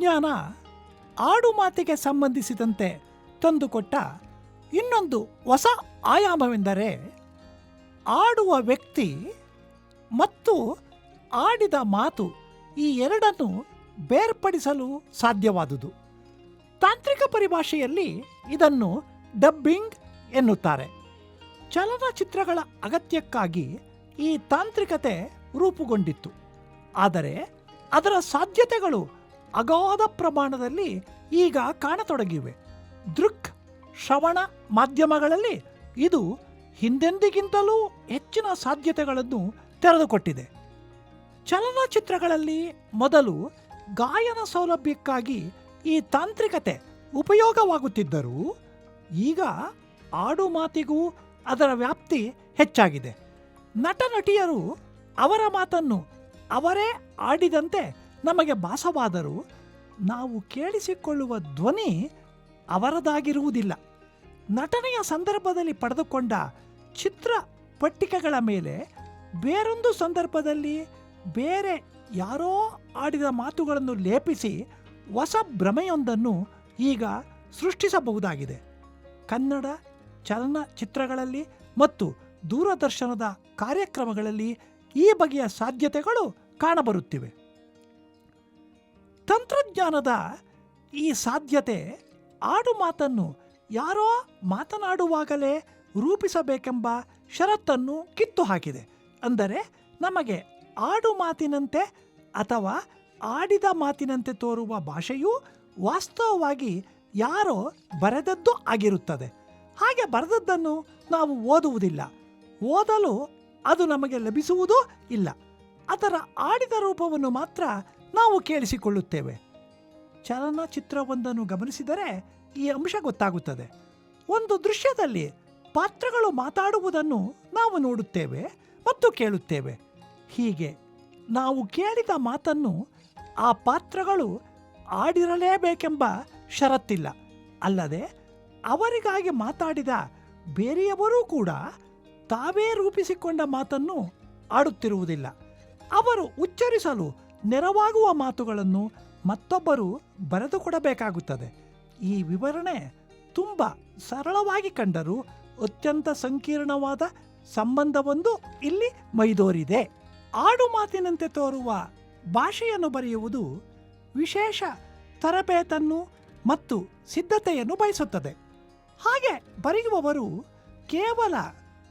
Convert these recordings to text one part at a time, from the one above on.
ತಂತ್ರಜ್ಞಾನ ಆಡು ಮಾತಿಗೆ ಸಂಬಂಧಿಸಿದಂತೆ ತಂದುಕೊಟ್ಟ ಇನ್ನೊಂದು ಹೊಸ ಆಯಾಮವೆಂದರೆ ಆಡುವ ವ್ಯಕ್ತಿ ಮತ್ತು ಆಡಿದ ಮಾತು ಈ ಎರಡನ್ನು ಬೇರ್ಪಡಿಸಲು ಸಾಧ್ಯವಾದುದು. ತಾಂತ್ರಿಕ ಪರಿಭಾಷೆಯಲ್ಲಿ ಇದನ್ನು ಡಬ್ಬಿಂಗ್ ಎನ್ನುತ್ತಾರೆ. ಚಲನಚಿತ್ರಗಳ ಅಗತ್ಯಕ್ಕಾಗಿ ಈ ತಾಂತ್ರಿಕತೆ ರೂಪುಗೊಂಡಿತ್ತು. ಆದರೆ ಅದರ ಸಾಧ್ಯತೆಗಳು ಅಗಾಧ ಪ್ರಮಾಣದಲ್ಲಿ ಈಗ ಕಾಣತೊಡಗಿವೆ. ದೃಕ್ ಶ್ರವಣ ಮಾಧ್ಯಮಗಳಲ್ಲಿ ಇದು ಹಿಂದೆಂದಿಗಿಂತಲೂ ಹೆಚ್ಚಿನ ಸಾಧ್ಯತೆಗಳನ್ನು ತೆರೆದುಕೊಟ್ಟಿದೆ. ಚಲನಚಿತ್ರಗಳಲ್ಲಿ ಮೊದಲು ಗಾಯನ ಸೌಲಭ್ಯಕ್ಕಾಗಿ ಈ ತಾಂತ್ರಿಕತೆ ಉಪಯೋಗವಾಗುತ್ತಿದ್ದರೂ ಈಗ ಆಡು ಮಾತಿಗೂ ಅದರ ವ್ಯಾಪ್ತಿ ಹೆಚ್ಚಾಗಿದೆ. ನಟ ನಟಿಯರು ಅವರ ಮಾತನ್ನು ಅವರೇ ಆಡಿದಂತೆ ನಮಗೆ ಭಾಸವಾದರೂ ನಾವು ಕೇಳಿಸಿಕೊಳ್ಳುವ ಧ್ವನಿ ಅವರದಾಗಿರುವುದಿಲ್ಲ. ನಟನೆಯ ಸಂದರ್ಭದಲ್ಲಿ ಪಡೆದುಕೊಂಡ ಚಿತ್ರ ಪಟ್ಟಿಕೆಗಳ ಮೇಲೆ ಬೇರೊಂದು ಸಂದರ್ಭದಲ್ಲಿ ಬೇರೆ ಯಾರೋ ಆಡಿದ ಮಾತುಗಳನ್ನು ಲೇಪಿಸಿ ಹೊಸ ಭ್ರಮೆಯೊಂದನ್ನು ಈಗ ಸೃಷ್ಟಿಸಬಹುದಾಗಿದೆ. ಕನ್ನಡ ಚಲನಚಿತ್ರಗಳಲ್ಲಿ ಮತ್ತು ದೂರದರ್ಶನದ ಕಾರ್ಯಕ್ರಮಗಳಲ್ಲಿ ಈ ಬಗೆಯ ಸಾಧ್ಯತೆಗಳು ಕಾಣಬರುತ್ತಿವೆ. ತಂತ್ರಜ್ಞಾನದ ಈ ಸಾಧ್ಯತೆ ಆಡು ಮಾತನ್ನು ಯಾರೋ ಮಾತನಾಡುವಾಗಲೇ ರೂಪಿಸಬೇಕೆಂಬ ಷರತ್ತನ್ನು ಕಿತ್ತು ಹಾಕಿದೆ. ಅಂದರೆ ನಮಗೆ ಆಡು ಮಾತಿನಂತೆ ಅಥವಾ ಆಡಿದ ಮಾತಿನಂತೆ ತೋರುವ ಭಾಷೆಯು ವಾಸ್ತವವಾಗಿ ಯಾರೋ ಬರೆದದ್ದು ಆಗಿರುತ್ತದೆ. ಹಾಗೆ ಬರೆದದ್ದನ್ನು ನಾವು ಓದುವುದಿಲ್ಲ. ಓದಲು ಅದು ನಮಗೆ ಲಭಿಸುವುದೂ ಇಲ್ಲ. ಅದರ ಆಡಿದ ರೂಪವನ್ನು ಮಾತ್ರ ನಾವು ಕೇಳಿಸಿಕೊಳ್ಳುತ್ತೇವೆ. ಚಲನಚಿತ್ರವೊಂದನ್ನು ಗಮನಿಸಿದರೆ ಈ ಅಂಶ ಗೊತ್ತಾಗುತ್ತದೆ. ಒಂದು ದೃಶ್ಯದಲ್ಲಿ ಪಾತ್ರಗಳು ಮಾತಾಡುವುದನ್ನು ನಾವು ನೋಡುತ್ತೇವೆ ಮತ್ತು ಕೇಳುತ್ತೇವೆ. ಹೀಗೆ ನಾವು ಕೇಳಿದ ಮಾತನ್ನು ಆ ಪಾತ್ರಗಳು ಆಡಿರಲೇಬೇಕೆಂಬ ಷರತ್ತಿಲ್ಲ. ಅಲ್ಲದೆ ಅವರಿಗಾಗಿ ಮಾತಾಡಿದ ಬೇರೆಯವರೂ ಕೂಡ ತಾವೇ ರೂಪಿಸಿಕೊಂಡ ಮಾತನ್ನು ಆಡುತ್ತಿರುವುದಿಲ್ಲ. ಅವರು ಉಚ್ಚರಿಸಲು ನೆರವಾಗುವ ಮಾತುಗಳನ್ನು ಮತ್ತೊಬ್ಬರು ಬರೆದುಕೊಡಬೇಕಾಗುತ್ತದೆ. ಈ ವಿವರಣೆ ತುಂಬ ಸರಳವಾಗಿ ಕಂಡರೂ ಅತ್ಯಂತ ಸಂಕೀರ್ಣವಾದ ಸಂಬಂಧವೊಂದು ಇಲ್ಲಿ ಮೈದೋರಿದೆ. ಆಡು ಮಾತಿನಂತೆ ತೋರುವ ಭಾಷೆಯನ್ನು ಬರೆಯುವುದು ವಿಶೇಷ ತರಬೇತನ್ನು ಮತ್ತು ಸಿದ್ಧತೆಯನ್ನು ಬಯಸುತ್ತದೆ. ಹಾಗೆ ಬರೆಯುವವರು ಕೇವಲ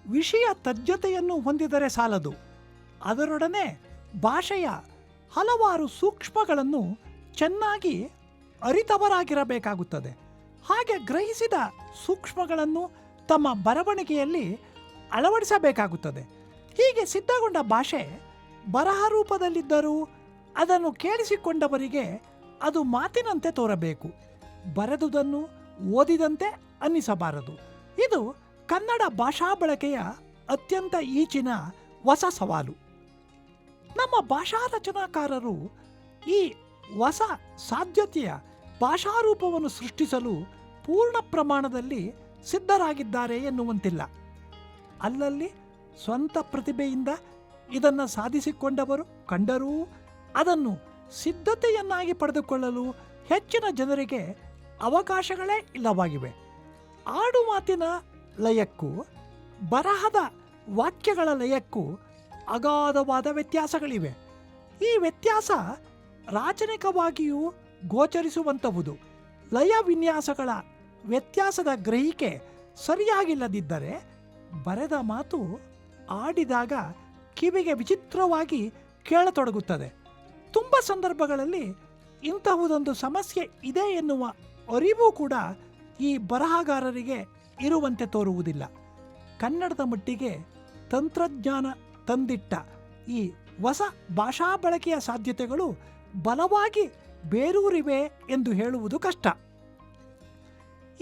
ವಿಷಯ ತಜ್ಞತೆಯನ್ನು ಹೊಂದಿದರೆ ಸಾಲದು. ಅದರೊಡನೆ ಭಾಷೆಯ ಹಲವಾರು ಸೂಕ್ಷ್ಮಗಳನ್ನು ಚೆನ್ನಾಗಿ ಅರಿತವರಾಗಿರಬೇಕಾಗುತ್ತದೆ. ಹಾಗೆ ಗ್ರಹಿಸಿದ ಸೂಕ್ಷ್ಮಗಳನ್ನು ತಮ್ಮ ಬರವಣಿಗೆಯಲ್ಲಿ ಅಳವಡಿಸಬೇಕಾಗುತ್ತದೆ. ಹೀಗೆ ಸಿದ್ಧಗೊಂಡ ಭಾಷೆ ಬರಹ ರೂಪದಲ್ಲಿದ್ದರೂ ಅದನ್ನು ಕೇಳಿಸಿಕೊಂಡವರಿಗೆ ಅದು ಮಾತಿನಂತೆ ತೋರಬೇಕು. ಬರೆದುದನ್ನು ಓದಿದಂತೆ ಅನ್ನಿಸಬಾರದು. ಇದು ಕನ್ನಡ ಭಾಷಾ ಬಳಕೆಯ ಅತ್ಯಂತ ಈಚಿನ ಹೊಸ ಸವಾಲು. ನಮ್ಮ ಭಾಷಾ ರಚನಾಕಾರರು ಈ ಹೊಸ ಸಾಧ್ಯತೆಯ ಭಾಷಾರೂಪವನ್ನು ಸೃಷ್ಟಿಸಲು ಪೂರ್ಣ ಪ್ರಮಾಣದಲ್ಲಿ ಸಿದ್ಧರಾಗಿದ್ದಾರೆ ಎನ್ನುವಂತಿಲ್ಲ. ಅಲ್ಲಲ್ಲಿ ಸ್ವಂತ ಪ್ರತಿಭೆಯಿಂದ ಇದನ್ನು ಸಾಧಿಸಿಕೊಂಡವರು ಕಂಡರೂ ಅದನ್ನು ಸಿದ್ಧತೆಯನ್ನಾಗಿ ಪಡೆದುಕೊಳ್ಳಲು ಹೆಚ್ಚಿನ ಜನರಿಗೆ ಅವಕಾಶಗಳೇ ಇಲ್ಲವಾಗಿವೆ. ಆಡು ಮಾತಿನ ಲಯಕ್ಕೂ ಬರಹದ ವಾಕ್ಯಗಳ ಲಯಕ್ಕೂ ಅಗಾಧವಾದ ವ್ಯತ್ಯಾಸಗಳಿವೆ. ಈ ವ್ಯತ್ಯಾಸ ರಾಚನಿಕವಾಗಿಯೂ ಗೋಚರಿಸುವಂಥವುದು ಲಯ ವಿನ್ಯಾಸಗಳ ವ್ಯತ್ಯಾಸದ ಗ್ರಹಿಕೆ ಸರಿಯಾಗಿಲ್ಲದಿದ್ದರೆ ಬರೆದ ಮಾತು ಆಡಿದಾಗ ಕಿವಿಗೆ ವಿಚಿತ್ರವಾಗಿ ಕೇಳತೊಡಗುತ್ತದೆ. ತುಂಬ ಸಂದರ್ಭಗಳಲ್ಲಿ ಇಂತಹುದೊಂದು ಸಮಸ್ಯೆ ಇದೆ ಎನ್ನುವ ಅರಿವು ಕೂಡ ಈ ಬರಹಗಾರರಿಗೆ ಇರುವಂತೆ ತೋರುವುದಿಲ್ಲ. ಕನ್ನಡದ ಮಟ್ಟಿಗೆ ತಂತ್ರಜ್ಞಾನ ತಂದಿಟ್ಟ ಈ ಹೊಸ ಭಾಷಾ ಬಳಕೆಯ ಸಾಧ್ಯತೆಗಳು ಬಲವಾಗಿ ಬೇರೂರಿವೆ ಎಂದು ಹೇಳುವುದು ಕಷ್ಟ.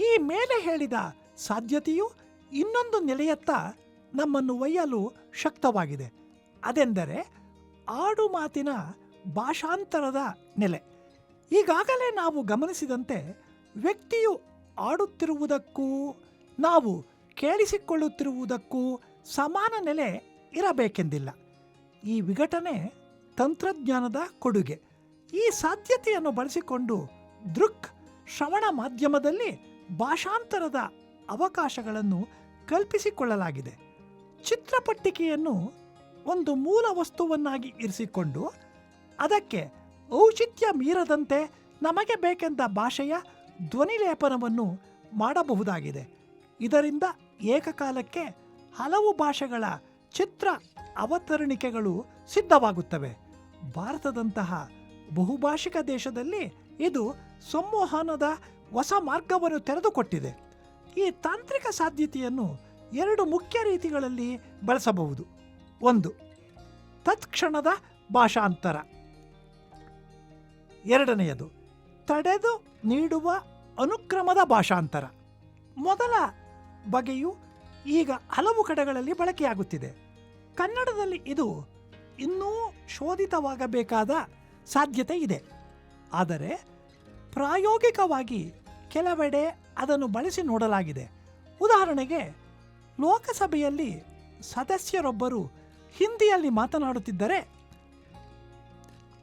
ಈ ಮೇಲೆ ಹೇಳಿದ ಸಾಧ್ಯತೆಯು ಇನ್ನೊಂದು ನೆಲೆಯತ್ತ ನಮ್ಮನ್ನು ಒಯ್ಯಲು ಶಕ್ತವಾಗಿದೆ. ಅದೆಂದರೆ ಆಡು ಮಾತಿನ ಭಾಷಾಂತರದ ನೆಲೆ. ಈಗಾಗಲೇ ನಾವು ಗಮನಿಸಿದಂತೆ ವ್ಯಕ್ತಿಯು ಆಡುತ್ತಿರುವುದಕ್ಕೂ, ನಾವು ಕೇಳಿಸಿಕೊಳ್ಳುತ್ತಿರುವುದಕ್ಕೂ ಸಮಾನ ನೆಲೆ ಇರಬೇಕೆಂದಿಲ್ಲ. ಈ ವಿಘಟನೆ ತಂತ್ರಜ್ಞಾನದ ಕೊಡುಗೆ. ಈ ಸಾಧ್ಯತೆಯನ್ನು ಬಳಸಿಕೊಂಡು ದೃಕ್ ಶ್ರವಣ ಮಾಧ್ಯಮದಲ್ಲಿ ಭಾಷಾಂತರದ ಅವಕಾಶಗಳನ್ನು ಕಲ್ಪಿಸಿಕೊಳ್ಳಲಾಗಿದೆ. ಚಿತ್ರಪಟ್ಟಿಕೆಯನ್ನು ಒಂದು ಮೂಲ ವಸ್ತುವನ್ನಾಗಿ ಇರಿಸಿಕೊಂಡು ಅದಕ್ಕೆ ಔಚಿತ್ಯ ಮೀರದಂತೆ ನಮಗೆ ಬೇಕೆಂದ ಭಾಷೆಯ ಧ್ವನಿಲೇಪನವನ್ನು ಮಾಡಬಹುದಾಗಿದೆ. ಇದರಿಂದ ಏಕಕಾಲಕ್ಕೆ ಹಲವು ಭಾಷೆಗಳ ಚಿತ್ರ ಅವತರಣಿಕೆಗಳು ಸಿದ್ಧವಾಗುತ್ತವೆ. ಭಾರತದಂತಹ ಬಹುಭಾಷಿಕ ದೇಶದಲ್ಲಿ ಇದು ಸಂವಹನದ ಹೊಸ ಮಾರ್ಗವನ್ನು ತೆರೆದುಕೊಟ್ಟಿದೆ. ಈ ತಾಂತ್ರಿಕ ಸಾಧ್ಯತೆಯನ್ನು ಎರಡು ಮುಖ್ಯ ರೀತಿಗಳಲ್ಲಿ ಬಳಸಬಹುದು. ಒಂದು, ತತ್ಕ್ಷಣದ ಭಾಷಾಂತರ. ಎರಡನೆಯದು, ತಡೆದು ನೀಡುವ ಅನುಕ್ರಮದ ಭಾಷಾಂತರ. ಮೊದಲ ಬಗೆಯು ಈಗ ಹಲವು ಕಡೆಗಳಲ್ಲಿ ಬಳಕೆಯಾಗುತ್ತಿದೆ. ಕನ್ನಡದಲ್ಲಿ ಇದು ಇನ್ನೂ ಶೋಧಿತವಾಗಬೇಕಾದ ಸಾಧ್ಯತೆ ಇದೆ. ಆದರೆ ಪ್ರಾಯೋಗಿಕವಾಗಿ ಕೆಲವೆಡೆ ಅದನ್ನು ಬಳಸಿ ನೋಡಲಾಗಿದೆ. ಉದಾಹರಣೆಗೆ, ಲೋಕಸಭೆಯಲ್ಲಿ ಸದಸ್ಯರೊಬ್ಬರು ಹಿಂದಿಯಲ್ಲಿ ಮಾತನಾಡುತ್ತಿದ್ದರೆ,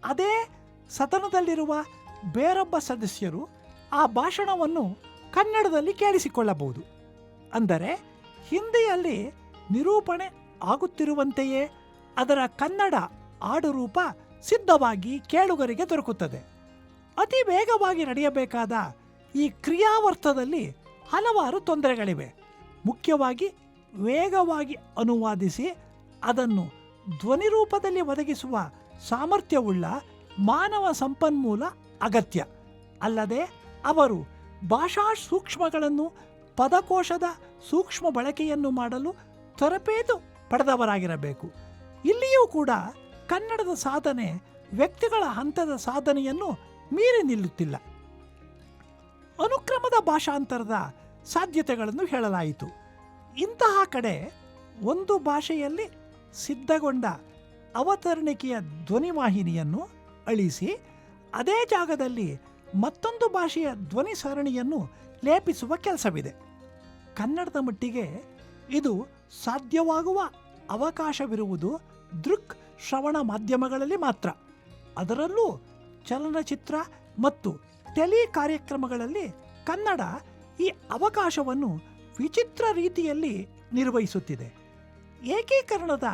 ಅದೇ ಸದನದಲ್ಲಿರುವ ಬೇರೊಬ್ಬ ಸದಸ್ಯರು ಆ ಭಾಷಣವನ್ನು ಕನ್ನಡದಲ್ಲಿ ಕೇಳಿಸಿಕೊಳ್ಳಬಹುದು. ಅಂದರೆ ಹಿಂದಿಯಲ್ಲಿ ನಿರೂಪಣೆ ಆಗುತ್ತಿರುವಂತೆಯೇ ಅದರ ಕನ್ನಡ ಆಡುರೂಪ ಸಿದ್ಧವಾಗಿ ಕೇಳುಗರಿಗೆ ದೊರಕುತ್ತದೆ. ಅತಿ ವೇಗವಾಗಿ ನಡೆಯಬೇಕಾದ ಈ ಕ್ರಿಯಾವರ್ತದಲ್ಲಿ ಹಲವಾರು ತೊಂದರೆಗಳಿವೆ. ಮುಖ್ಯವಾಗಿ ವೇಗವಾಗಿ ಅನುವಾದಿಸಿ ಅದನ್ನು ಧ್ವನಿ ರೂಪದಲ್ಲಿ ಒದಗಿಸುವ ಸಾಮರ್ಥ್ಯವುಳ್ಳ ಮಾನವ ಸಂಪನ್ಮೂಲ ಅಗತ್ಯ. ಅಲ್ಲದೆ ಅವರು ಭಾಷಾ ಸೂಕ್ಷ್ಮಗಳನ್ನು ಪದಕೋಶದ ಸೂಕ್ಷ್ಮ ಬಳಕೆಯನ್ನು ಮಾಡಲು ತೊರಪೇದು ಪಡೆದವರಾಗಿರಬೇಕು. ಇಲ್ಲಿಯೂ ಕೂಡ ಕನ್ನಡದ ಸಾಧನೆ ವ್ಯಕ್ತಿಗಳ ಹಂತದ ಸಾಧನೆಯನ್ನು ಮೀರಿ ನಿಲ್ಲುತ್ತಿಲ್ಲ. ಅನುಕ್ರಮದ ಭಾಷಾಂತರದ ಸಾಧ್ಯತೆಗಳನ್ನು ಹೇಳಲಾಯಿತು. ಇಂತಹ ಕಡೆ ಒಂದು ಭಾಷೆಯಲ್ಲಿ ಸಿದ್ಧಗೊಂಡ ಅವತರಣಿಕೆಯ ಧ್ವನಿವಾಹಿನಿಯನ್ನು ಅಳಿಸಿ, ಅದೇ ಜಾಗದಲ್ಲಿ ಮತ್ತೊಂದು ಭಾಷೆಯ ಧ್ವನಿ ಸರಣಿಯನ್ನು ಲೇಪಿಸುವ ಕೆಲಸವಿದೆ. ಕನ್ನಡದ ಮಟ್ಟಿಗೆ ಇದು ಸಾಧ್ಯವಾಗುವ ಅವಕಾಶವಿರುವುದು ದೃಕ್ ಶ್ರವಣ ಮಾಧ್ಯಮಗಳಲ್ಲಿ ಮಾತ್ರ. ಅದರಲ್ಲೂ ಚಲನಚಿತ್ರ ಮತ್ತು ಟೆಲಿ ಕಾರ್ಯಕ್ರಮಗಳಲ್ಲಿ ಕನ್ನಡ ಈ ಅವಕಾಶವನ್ನು ವಿಚಿತ್ರ ರೀತಿಯಲ್ಲಿ ನಿರ್ವಹಿಸುತ್ತಿದೆ. ಏಕೀಕರಣದ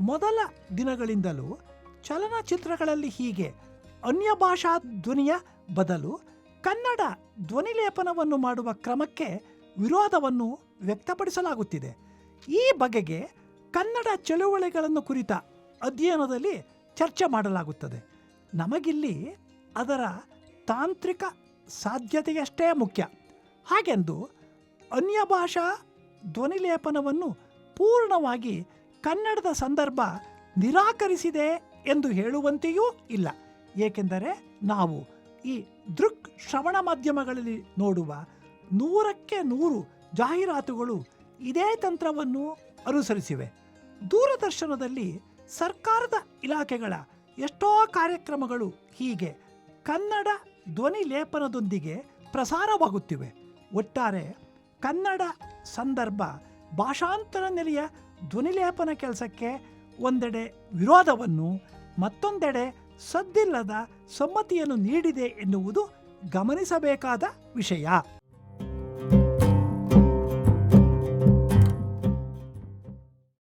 ಮೊದಲ ದಿನಗಳಿಂದಲೂ ಚಲನಚಿತ್ರಗಳಲ್ಲಿ ಹೀಗೆ ಅನ್ಯ ಭಾಷಾ ಧ್ವನಿಯ ಬದಲು ಕನ್ನಡ ಧ್ವನಿಲೇಪನವನ್ನು ಮಾಡುವ ಕ್ರಮಕ್ಕೆ ವಿರೋಧವನ್ನು ವ್ಯಕ್ತಪಡಿಸಲಾಗುತ್ತಿದೆ. ಈ ಬಗೆಗೆ ಕನ್ನಡ ಚಳುವಳಿಗಳನ್ನು ಕುರಿತ ಅಧ್ಯಯನದಲ್ಲಿ ಚರ್ಚೆ ಮಾಡಲಾಗುತ್ತದೆ. ನಮಗಿಲ್ಲಿ ಅದರ ತಾಂತ್ರಿಕ ಸಾಧ್ಯತೆಯಷ್ಟೇ ಮುಖ್ಯ. ಹಾಗೆಂದು ಅನ್ಯ ಭಾಷಾ ಧ್ವನಿಲೇಪನವನ್ನು ಪೂರ್ಣವಾಗಿ ಕನ್ನಡದ ಸಂದರ್ಭ ನಿರಾಕರಿಸಿದೆ ಎಂದು ಹೇಳುವಂತೆಯೂ ಇಲ್ಲ. ಏಕೆಂದರೆ ನಾವು ಈ ದೃಕ್ ಶ್ರವಣ ಮಾಧ್ಯಮಗಳಲ್ಲಿ ನೋಡುವ ನೂರಕ್ಕೆ ನೂರು ಜಾಹೀರಾತುಗಳು ಇದೇ ತಂತ್ರವನ್ನು ಅನುಸರಿಸಿವೆ. ದೂರದರ್ಶನದಲ್ಲಿ ಸರ್ಕಾರದ ಇಲಾಖೆಗಳ ಎಷ್ಟೋ ಕಾರ್ಯಕ್ರಮಗಳು ಹೀಗೆ ಕನ್ನಡ ಧ್ವನಿ ಲೇಪನದೊಂದಿಗೆ ಪ್ರಸಾರವಾಗುತ್ತಿವೆ. ಒಟ್ಟಾರೆ ಕನ್ನಡ ಸಂದರ್ಭ ಭಾಷಾಂತರ ನೆಲೆಯ ಧ್ವನಿಲೇಪನ ಕೆಲಸಕ್ಕೆ ಒಂದೆಡೆ ವಿರೋಧವನ್ನು, ಮತ್ತೊಂದೆಡೆ ಸದ್ದಿಲ್ಲದ ಸಮ್ಮತಿಯನ್ನು ನೀಡಿದೆ ಎನ್ನುವುದು ಗಮನಿಸಬೇಕಾದ ವಿಷಯ.